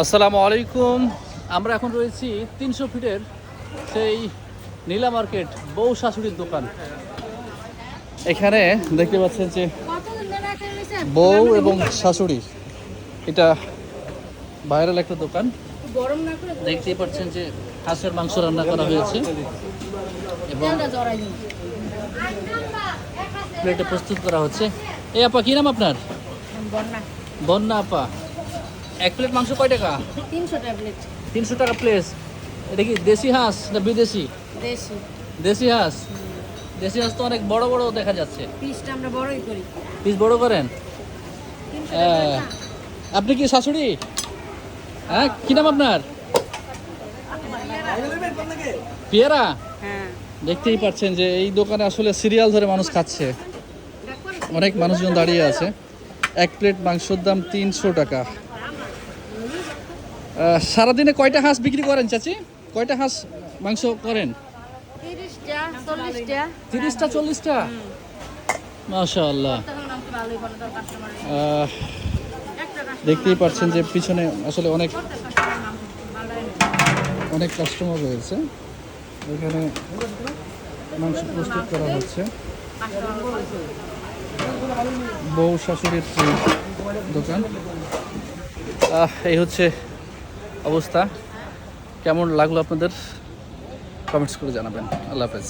আসসালামু আলাইকুম। আমরা এখন রয়েছি তিনশো ফিটের সেই নীলা মার্কেট বউ শাশুড়ির দোকান। এখানে দেখতে পাচ্ছেন যে বউ এবং শাশুড়ি। এটা ভাইরাল একটা দোকান। দেখতেই পাচ্ছেন যে হাঁসের মাংস রান্না করা হয়েছে। এবং প্লেটে প্রস্তুত করা হচ্ছে। এই আপা কি নাম আপনার? বন্যা। আপা। এক প্লেট মাংস কয় টাকা? তিনশো ট্যাবলেট তিনশো টাকা প্লেস এটা কি দেশি হাঁস না বিদেশি? দেশি। দেশি হাঁস? দেশি হাঁস তো অনেক বড় বড় দেখা যাচ্ছে। পিসটা আমরা বড়ই করি। পিস বড় করেন? হ্যাঁ। আপনি কি শাশুড়ি? হ্যাঁ কি নাম আপনার? পিয়ারা? হ্যাঁ। দেখতেই পাচ্ছেন যে এই দোকানে আসলে সিরিয়াল ধরে মানুষ খাচ্ছে। অনেক মানুষজন দাঁড়িয়ে আছে। এক প্লেট মাংসর দাম তিনশো টাকা। সারাদিনে কয়টা হাঁস বিক্রি করেন চাচি? কয়টা হাঁস মাংস করেন? তিরিশটা চল্লিশটা। তিরিশটা চল্লিশটা? মাশা আল্লাহ তখন আমাকে ভালোই বলো তোর কাস্টমার আহ, একটা কাস্টমার দেখতেই পাচ্ছেন যে পিছনে আসলে অনেক অনেক কাস্টমার রয়েছে। এখানে মাংস প্রস্তুত করা হচ্ছে। বউ শাশুড়ির দোকান। এই হচ্ছে অবস্থা? কেমন লাগল আপনাদের? কমেন্টস করে জানাবেন। আল্লাহ হাফেজ।